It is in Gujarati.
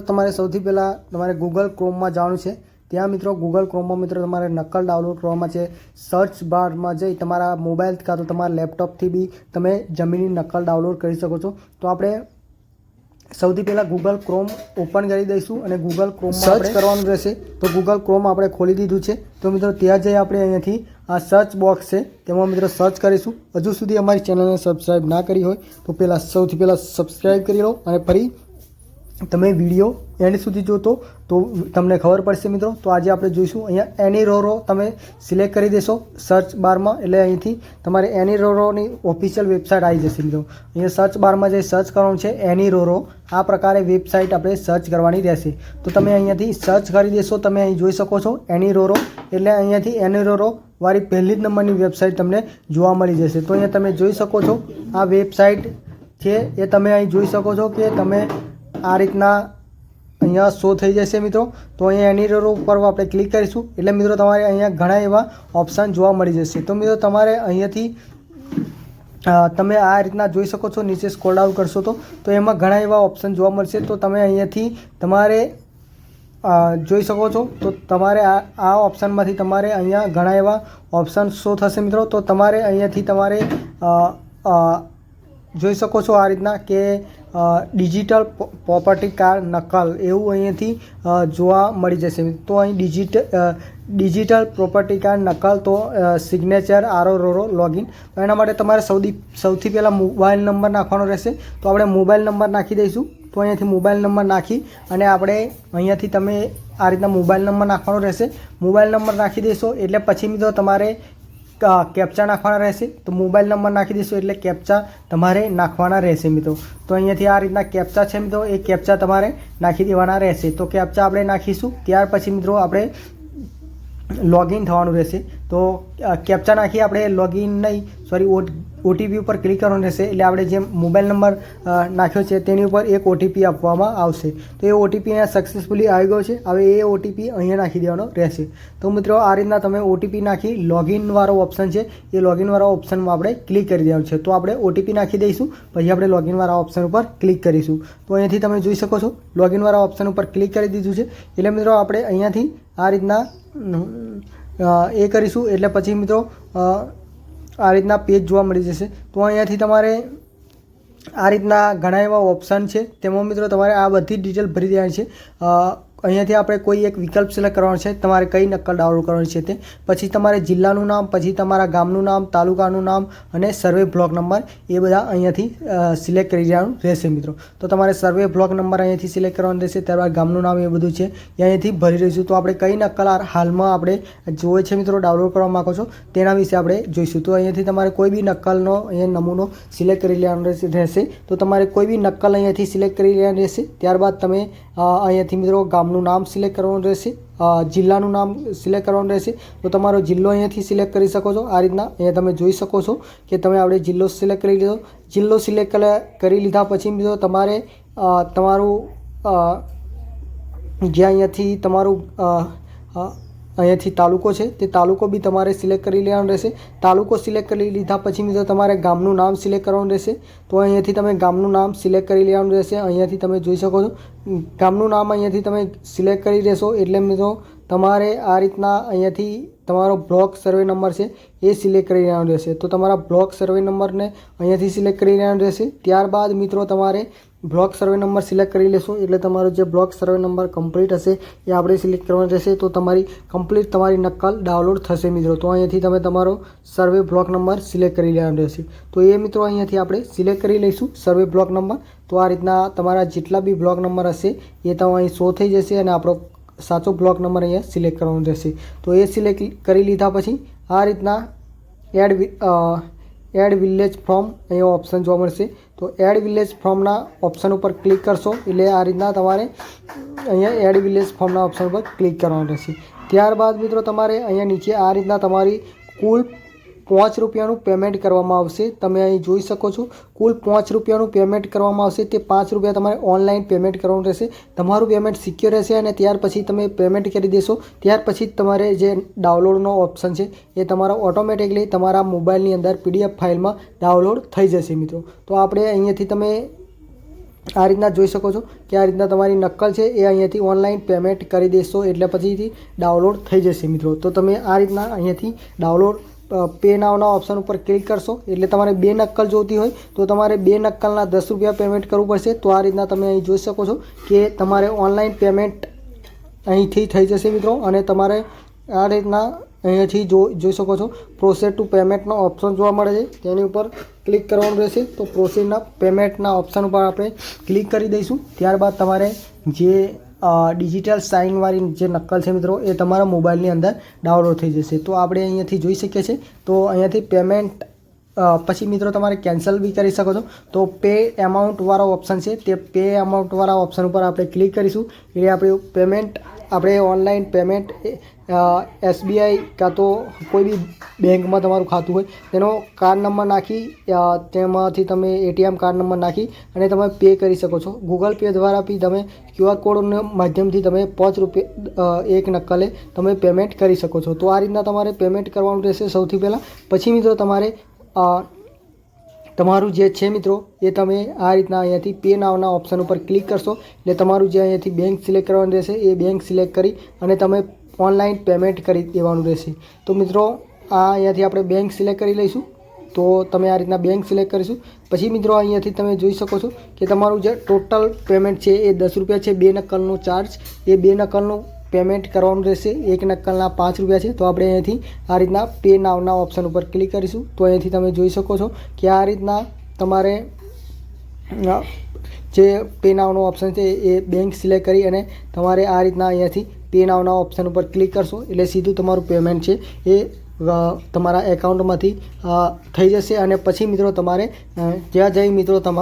તમારે સૌથી પહેલાં તમારે ગૂગલ ક્રોમમાં જવાનું છે. ત્યાં મિત્રો ગૂગલ ક્રોમમાં મિત્રો તમારે નકલ ડાઉનલોડ કરવામાં છે. સર્ચ બારમાં જઈ તમારા મોબાઈલ કાં તો તમારા લેપટોપથી બી તમે જમીનની નકલ ડાઉનલોડ કરી શકો છો. તો આપણે સૌથી પહેલાં ગૂગલ ક્રોમ ઓપન કરી દઈશું અને ગૂગલ ક્રોમ સર્ચ કરવાનું રહેશે. તો ગૂગલ ક્રોમ આપણે ખોલી દીધું છે. તો મિત્રો ત્યાં જઈ આપણે અહીંયાથી આ સર્ચ બોક્સ છે તેમાં મિત્રો સર્ચ કરીશું. હજુ સુધી અમારી ચેનલને સબસ્ક્રાઈબ ના કરી હોય તો પહેલાં સૌથી પહેલાં સબસ્ક્રાઈબ કરી લો અને ફરી તમે વીડિયો એન્ડ સુધી જોતો, તો તમને ખબર પડશે મિત્રો. તો આજે આપણે જોઈશું, અહીંયા એની રોરો તમે સિલેક્ટ કરી દેશો સર્ચ બારમાં એટલે અહીંથી તમારે એની રોરોની ઓફિશિયલ વેબસાઇટ આવી જશે મિત્રો. અહીંયા સર્ચ બારમાં જે સર્ચ કરવાનું છે એની રોરો આ પ્રકારે વેબસાઇટ આપણે સર્ચ કરવાની રહેશે. તો તમે અહીંયાથી સર્ચ કરી દેશો, તમે અહીં જોઈ શકો છો એની રોરો એટલે અહીંયાથી એની રોરો વાળી પહેલી જ નંબરની વેબસાઇટ તમને જોવા મળી જશે. તો અહીંયા તમે જોઈ શકો છો, આ વેબસાઇટ છે, એ તમે અહીં જોઈ શકો છો કે તમે આ રીતના અહીંયા શો થઈ જશે મિત્રો. તો અહીંયા એની રોરો ઉપર આપણે ક્લિક કરીશું. એટલે મિત્રો તમારે અહીંયા ઘણા એવા ઓપ્શન જોવા મળી જશે. તો મિત્રો તમારે અહીંયાથી તમે આ રીતના જોઈ શકો છો, નીચે સ્કોલ ડાઉન કરશો તો. તો એમાં ઘણા એવા ઓપ્શન જોવા મળશે. તો તમે અહીંયાથી તમારે જોઈ શકો છો. તો તમારે આ આ ઓપ્શનમાંથી તમારે અહીંયા ઘણા એવા ઓપ્શન શો થશે મિત્રો. તો તમારે અહીંયાથી તમારે જોઈ શકો છો આ રીતના કે ડિજિટલ પ્રોપર્ટી કાર્ડ નકલ, એવું અહીંયાથી જોવા મળી જશે. તો અહીં ડિજિટ ડિજિટલ પ્રોપર્ટી કાર્ડ નકલ, તો સિગ્નેચર આરો રોરો લોગિન તો એના માટે તમારે સૌથી સૌથી પહેલાં મોબાઈલ નંબર નાખવાનો રહેશે. તો આપણે મોબાઈલ નંબર નાખી દઈશું. તો અહીંયાથી મોબાઈલ નંબર નાખી અને આપણે અહીંયાથી તમે આ રીતના મોબાઈલ નંબર નાખવાનો રહેશે. મોબાઈલ નંબર નાખી દેશો. એટલે પછી મિત્રો તમારે કેપ્ચા નાખવાના રહેશે? તો મોબાઈલ નંબર નાખી દઈશું એટલે કેપ્ચા તમારે નાખવાના રહેશે મિત્રો. તો અહીંયાથી આ રીતના કેપ્ચા છે મિત્રો. એ કેપ્ચા તમારે નાખી દેવાના રહેશે. તો કેપ્ચા આપણે નાખીશું. ત્યાર પછી મિત્રો આપણે લોગિન થવાનું રહેશે. તો કેપ્ચા નાખી આપણે લોગિન નહીં. સોરી ઓટીપી ઉપર ક્લિક કરવાનું રહેશે. એટલે આપણે જે મોબાઈલ નંબર નાખ્યો છે તેની ઉપર એક ઓટીપી આપવામાં આવશે. તો એ ઓટીપી અહીંયા સક્સેસફુલી આવી ગયો છે. હવે એ ઓટીપી અહીંયા નાખી દેવાનો રહેશે. તો મિત્રો, આ રીતના તમે ઓટીપી નાખી લોગિનવાળો ઓપ્શન છે, એ લોગિનવાળા ઓપ્શનમાં આપણે ક્લિક કરી દેવાનું છે. તો આપણે ઓટીપી નાખી દઈશું, પછી આપણે લોગિનવાળા ઓપ્શન ઉપર ક્લિક કરીશું. તો અહીંયાથી તમે જોઈ શકો છો લોગિનવાળા ઓપ્શન ઉપર ક્લિક કરી દીધું છે. એટલે મિત્રો, આપણે અહીંયાથી આ રીતના એ કરીશું. એટલે પછી મિત્રો આ રીતના પેજ જોવા મળી જશે. તો અહીંયાથી તમારે આ રીતના ઘણા એવા ઓપ્શન છે. તેમાં મિત્રો તમારે આ બધી ડિટેલ ભરી દેવાની છે. અહીંયાથી આપણે કોઈ એક વિકલ્પ સિલેક્ટ કરવાનો છે, તમારે કઈ નકલ ડાઉનલોડ કરવાની છે તે. પછી તમારે જિલ્લાનું નામ, પછી તમારા ગામનું નામ, તાલુકાનું નામ અને સર્વે બ્લોક નંબર એ બધા અહીંયાથી સિલેક્ટ કરી દેવાનું રહેશે મિત્રો. તો તમારે સર્વે બ્લોક નંબર અહીંયાથી સિલેક્ટ કરવાનું રહેશે, ત્યારબાદ ગામનું નામ એ બધું છે. એ અહીંયાથી ભરી રહીશું તો આપણે કઈ નકલ હાલમાં આપણે જોઈએ છે મિત્રો ડાઉનલોડ કરવા માગો છો, તેના વિશે આપણે જોઈશું. તો અહીંયાથી તમારે કોઈ બી નકલનો અહીંયા નમૂનો સિલેક્ટ કરી લેવાનો રહેશે તો તમારે કોઈ બી નકલ અહીંયાથી સિલેક્ટ કરી લેવાની રહેશે. ત્યારબાદ તમે અહીંયાથી મિત્રો ગામનું નામ સિલેક્ટ કરવાનું રહેશે. જિલ્લાનું નામ સિલેક્ટ કરવાનું રહેશે. તો તમારો જિલ્લો અહીંયાથી સિલેક્ટ કરી શકો છો. આ રીતના અહીંયા તમે જોઈ શકો છો કે તમે આપણે જિલ્લો સિલેક્ટ કરી લીધો. જિલ્લો સિલેક્ટ કરી લીધા પછી મિત્રો તમારે તમારું જ્યાં અહીંયાથી તમારું અહીંયાથી તાલુકો છે. તે તાલુકો બી તમારે સિલેક્ટ કરી લેવાનો રહેશે. તાલુકો સિલેક્ટ કરી લીધા પછી મિત્રો તમારે ગામનું નામ સિલેક્ટ કરવાનું રહેશે. તો અહીંયાથી તમે ગામનું નામ સિલેક્ટ કરી લેવાનું રહેશે. અહીંયાથી તમે જોઈ શકો છો. ગામનું નામ અહીંયાથી તમે સિલેક્ટ કરી દેશો એટલે મિત્રો તમારે આ રીતના અહીંયાથી તમારો બ્લોક સર્વે નંબર છે એ સિલેક્ટ કરી લેવાનો રહેશે. તો તમારા બ્લોક સર્વે નંબરને અહીંયાથી સિલેક્ટ કરી લેવાનો રહેશે. ત્યારબાદ મિત્રો તમારે બ્લોક સર્વે નંબર સિલેક્ટ કરી લેશો. એટલે તમારો જે બ્લોક સર્વે નંબર કમ્પ્લીટ હશે, એ આપણે સિલેક્ટ કરવાનો રહેશે. તો તમારી કમ્પ્લીટ તમારી નકલ ડાઉનલોડ થશે મિત્રો. તો અહીંયાથી તમે તમારો સર્વે બ્લોક નંબર સિલેક્ટ કરી લેવાનો રહેશે. તો એ મિત્રો અહીંયાથી આપણે સિલેક્ટ કરી લઈશું સર્વે બ્લોક નંબર. તો આ રીતના તમારા જેટલા બી બ્લોક નંબર હશે, એ તમે અહીં શો થઈ જશે અને આપણો સાચો બ્લોક નંબર અહીંયા સિલેક્ટ કરવાનો રહેશે. તો એ સિલેક્ટ કરી લીધા પછી આ રીતના એડ એડ વિલેજ ફ્રોમ અહીંયા ઓપ્શન જોવા મળશે. તો એડ વિલેજ ફ્રોમના ઓપ્શન ઉપર ક્લિક કરશો, એટલે આ રીતના તમારે અહીંયા એડ વિલેજ ફોર્મના ઓપ્શન ઉપર ક્લિક કરવાનું રહેશે. ત્યારબાદ મિત્રો તમારે અહીંયા નીચે આ રીતના તમારી કુલ પાંચ રૂપિયાનું પેમેન્ટ કરવામાં આવશે. તમે અહીં જોઈ શકો છો, કુલ પાંચ રૂપિયાનું પેમેન્ટ કરવામાં આવશે. તે પાંચ રૂપિયા તમારે ઓનલાઈન પેમેન્ટ કરવાનું રહેશે. તમારું પેમેન્ટ સિક્યોર રહેશે અને ત્યાર પછી તમે પેમેન્ટ કરી દેશો. ત્યાર પછી તમારે જે ડાઉનલોડનો ઓપ્શન છે, એ તમારો ઓટોમેટિકલી તમારા મોબાઈલની અંદર પીડીએફ ફાઇલમાં ડાઉનલોડ થઈ જશે મિત્રો. તો આપણે અહીંયાથી તમે આ રીતના જોઈ શકો છો કે આ રીતના તમારી નકલ છે, એ અહીંયાથી ઓનલાઈન પેમેન્ટ કરી દેશો. એટલે પછીથી ડાઉનલોડ થઈ જશે મિત્રો. તો તમે આ રીતના અહીંયાથી ડાઉનલોડ પે નાવના ઓપ્શન ઉપર ક્લિક કરશો. એટલે તમારે બે નક્કલ જોતી હોય, તો તમારે બે નક્કલના દસ રૂપિયા પેમેન્ટ કરવું પડશે. તો આ રીતના તમે અહીં જોઈ શકો છો કે તમારે ઓનલાઈન પેમેન્ટ અહીંથી થઈ જશે મિત્રો. અને તમારે આ રીતના અહીંયાથી જો, જોઈ શકો છો પ્રોસેસ ટુ પેમેન્ટનો ઓપ્શન જોવા મળે છે. તેની ઉપર ક્લિક કરવાનું રહેશે. તો પ્રોસેસના પેમેન્ટના ઓપ્શન ઉપર આપણે ક્લિક કરી દઈશું. ત્યારબાદ તમારે જે ડિજિટલ સાઇનવાળી જે નકલ છે મિત્રો, એ તમારા મોબાઈલની અંદર ડાઉનલોડ થઈ જશે. તો આપણે અહીંયાથી જોઈ શકીએ છીએ. તો અહીંયાથી પેમેન્ટ પછી મિત્રો તમારે કેન્સલ બી કરી શકો છો. તો પે એમાઉન્ટવાળો ઓપ્શન છે, તે પે એમાઉન્ટવાળા ઓપ્શન ઉપર આપણે ક્લિક કરીશું. એટલે આપણું પેમેન્ટ આપણે ઓનલાઈન પેમેન્ટ એસબીઆઈ કાં તો કોઈ બી બેંકમાં તમારું ખાતું હોય, તેનો કાર્ડ નંબર નાખી તેમાંથી તમે એટીએમ કાર્ડ નંબર નાખી અને તમે પે કરી શકો છો. ગૂગલ પે દ્વારા બી તમે ક્યુઆર કોડના માધ્યમથી તમે પાંચ રૂપિયા એક નકલે તમે પેમેન્ટ કરી શકો છો. તો આ રીતના તમારે પેમેન્ટ કરવાનું રહેશે સૌથી પહેલાં. પછી મિત્રો તમારે તમારું જે છે મિત્રો, એ તમે આ રીતના અહીંયાથી પે નાવના ઓપ્શન ઉપર ક્લિક કરશો. એટલે તમારું જે અહીંયાથી બેંક સિલેક્ટ કરવાનું રહેશે, એ બેંક સિલેક્ટ કરી અને તમે ઓનલાઈન પેમેન્ટ કરી દેવાનું રહેશે. તો મિત્રો, આ અહીંયાથી આપણે બેંક સિલેક્ટ કરી લઈશું. તો તમે આ રીતના બેંક સિલેક્ટ કરીશું. પછી મિત્રો, અહીંયાથી તમે જોઈ શકો છો કે તમારું જે ટોટલ પેમેન્ટ છે, એ દસ રૂપિયા છે, બે નકલનો ચાર્જ એ બે નકલનું પેમેન્ટ કરવાનું રહેશે. એક નક્કલના પાંચ રૂપિયા છે. તો આપણે અહીંયાથી આ રીતના પે નાવના ઓપ્શન ઉપર ક્લિક કરીશું. તો અહીંયાથી તમે જોઈ શકો છો કે આ રીતના તમારે જે પે નાવનો ઓપ્શન છે એ બેંક સિલેક્ટ કરી અને તમારે આ રીતના અહીંયાથી પે નાવના ઓપ્શન ઉપર ક્લિક કરશો. એટલે સીધું તમારું પેમેન્ટ છે એ તમારા એકાઉન્ટમાંથી થઈ જશે. અને પછી મિત્રો તમારે જ્યાં જઈ મિત્રો તમારે